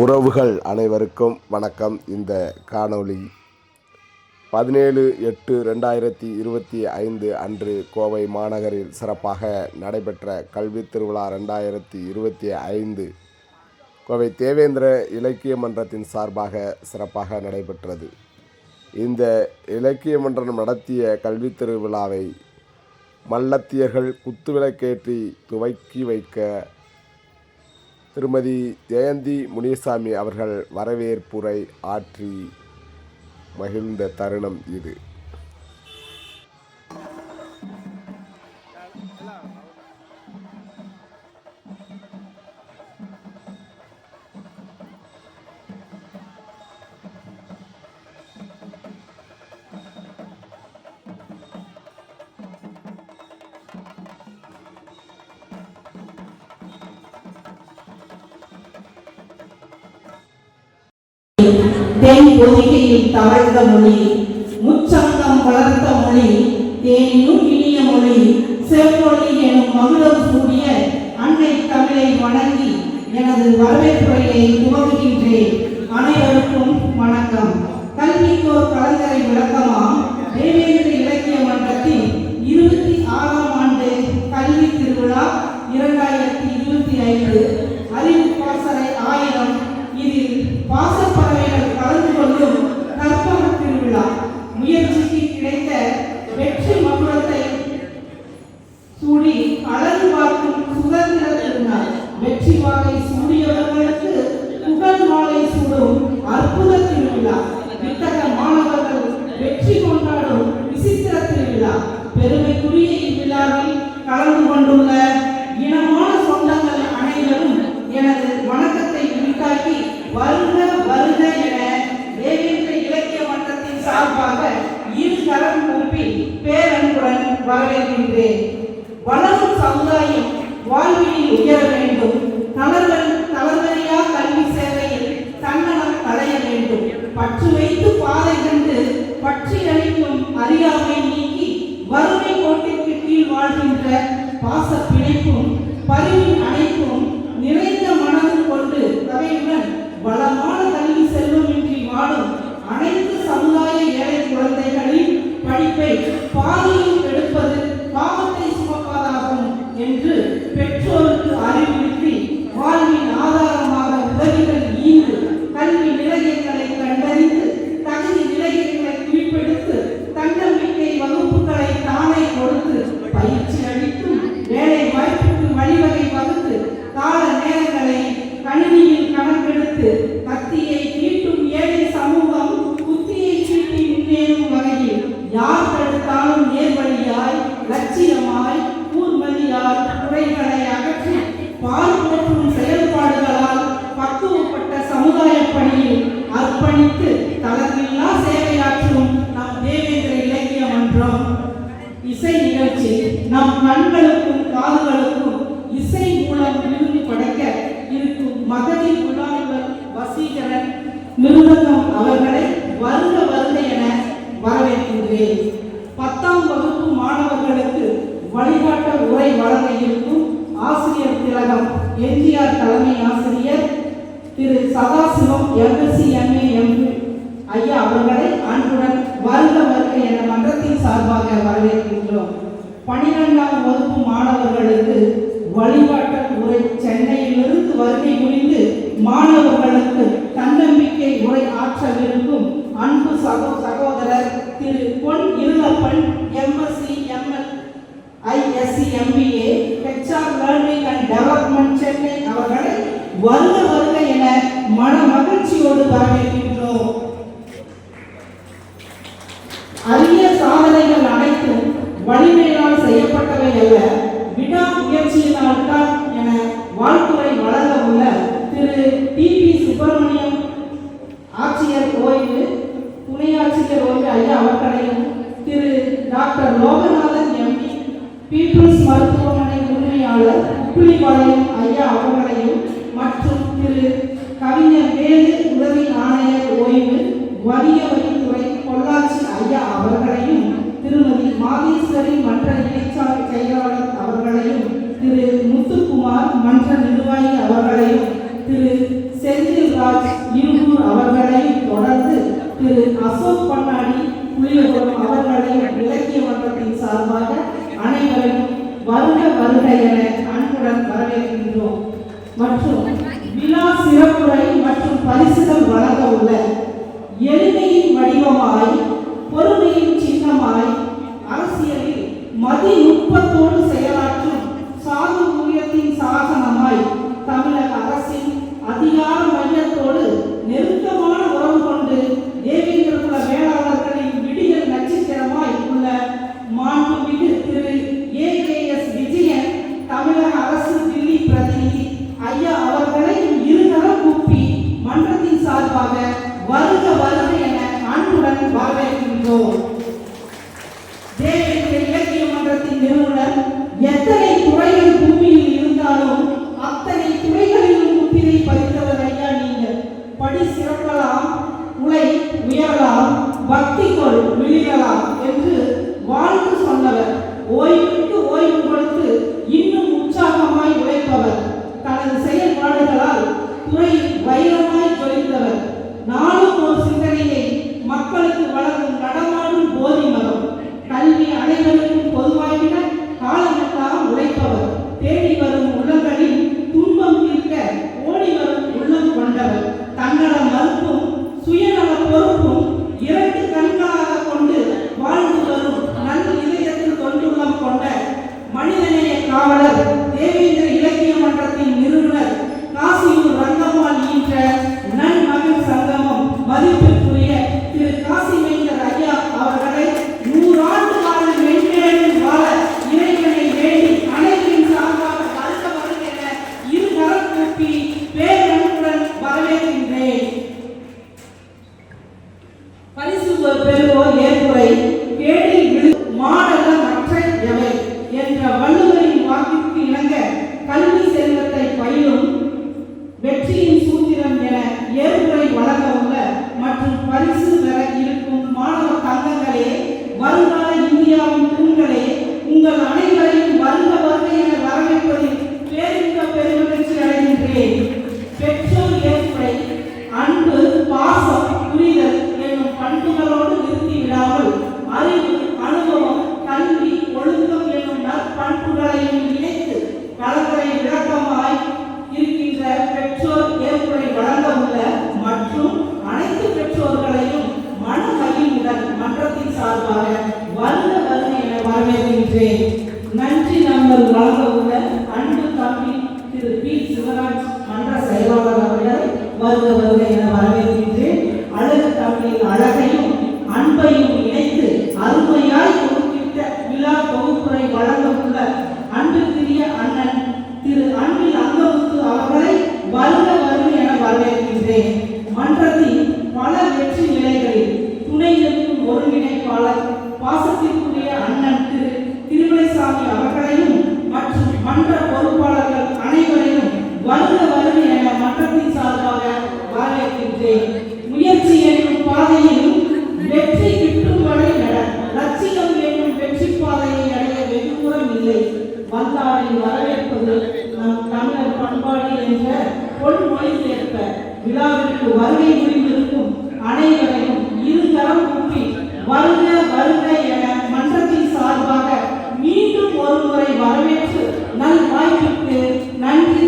உறவுகள் அனைவருக்கும் வணக்கம். இந்த காணொளி பதினேழு எட்டு ரெண்டாயிரத்தி இருபத்தி ஐந்து அன்று கோவை மாநகரில் சிறப்பாக நடைபெற்ற கல்வி திருவிழா ரெண்டாயிரத்தி இருபத்தி ஐந்து கோவை தேவேந்திர இலக்கிய மன்றத்தின் சார்பாக சிறப்பாக நடைபெற்றது. இந்த இலக்கிய மன்றம் நடத்திய கல்வி திருவிழாவை மல்லத்தியர்கள் குத்துவிளக்கேற்றி துவக்கி வைக்க திருமதி ஜெயந்தி முனிசாமி அவர்கள் வரவேற்புரை ஆற்றி மகிழ்ந்த தருணம் இது. தென் பொதிகையில் தவழ்ந்த மொழி முச்சங்கம் வளர்த்த மொழி தேனினும் இனிய மொழி செவ்வொழி எனும் மகுடம் சூடிய அன்னை தமிழை வணங்கி எனது வரவேற்புரையை துவங்குகின்றேன். அனைவருக்கும் வணக்கம். கல்விக்கோர் கலந்தரை விளக்கமாம். தேவேந்திர இலக்கிய மன்றத்தின் இருபத்தி ஆறாம் ஆண்டு சமுதாயம் வாழ்வினில் உயர வேண்டும். தளர்வன் தளர்வரியா கல்வி சேவையில் தன்னலம் களைய வேண்டும். பற்று வைத்து பாதை கண்டு பற்றி அளிக்கும் அறியாமை நீக்கி வறுமை கோட்டிற்கு கீழ் வாழ்கின்ற பாச பிணைப்பும் பரிவின் அனைத்து யார் தடுத்தாலும் நேர்வழியாய் லட்சியமாய் கூர்மதியால் குறைகளை அகற்றி பால் போற்றும் செயல்பாடுகளால் பக்குவப்பட்ட சமுதாய பணியில் அர்ப்பணித்து தளர்வில்லா சேவையாற்றும் நம் தேவேந்திர இலக்கிய மன்றம். இசை நிகழ்ச்சி நம் கண்களுக்கும் காதுகளுக்கும் இசை மூலம் விரும்பி படைக்க இருக்கும் மகதி உள்ளாய்வர் வசீகரன் மிருதங்கம் அவர்களை வருக வருக என வரவேற்கின்றேன். பத்தாம் வகுப்பு மாணவர்களுக்கு வழிகாட்ட உரை வழங்க இருக்கும் ஆசிரியர் திலகம் எம்ஜிஆர் தலைமை ஆசிரியர் திரு சதாசிவம் எம்எஸ்சி எம்ஏ எம்பி ஐயா அவர்களை அன்புடன் வருக வருக என மன்றத்தின் சார்பாக வரவேற்கின்றோம். பனிரெண்டாம் வகுப்பு மாணவர்களுக்கு வழிகாட்டல் உரை சென்னையிலிருந்து வருகை புரிந்து மாணவர்கள் தன்னம்பிக்கை உரை ஆற்றவிருக்கும் அன்பு சகோ சகோதரர் திரு Pon Irulappan MSc ML ISc MBA HR learning and development Chennai அவர்களை வருக வருக என மன மகிழ்ச்சியோடு வரவேற்கின்றோம். அரிய சாதனைகள் அனைத்தும் வலிமையினால் செய்யப்பட்டவை அல்ல விடா முயற்சியினால் தான் என வாழ்த்துறை வழங்க உள்ள திரு டி பண்ணாடி புளியபுரம் அவர்களின் இலக்கிய மன்றத்தின் சார்பாக அனைவரையும் வருக வருக என அன்புடன் வரவேற்கின்றோம். மற்றும் விழா சிறப்புரை மற்றும் பரிசுகள் வழங்க உள்ள எளிமை அவர்களது செயல்பாடுகளால் துறையில் வைரம் பெருவோர் ஏற்புரை கேடு நன்றி நண்பர் வழங்கவுள்ள அன்பு தம்பி திரு பி. சிவராஜ் மன்ற செயலாளர் அவர்கள் வருக வருக என வரவேற்கின்றேன். அழகு தமிழின் அழகையும் அன்பையும் இணைத்து அருமையாய் தொகுப்பிட்ட விழா தொகுப்புரை வழங்கவுள்ள அன்புக்குரிய அண்ணன் திரு வகையில் ஏற்ப விழாவிற்கு வருகை புரிந்திருக்கும் அனைவரையும் இருதரம் கூப்பி வருக வருக என மன்றத்தின் சார்பாக மீண்டும் ஒருமுறை வரவேற்று நல் வாய்ப்புக்கு நன்றி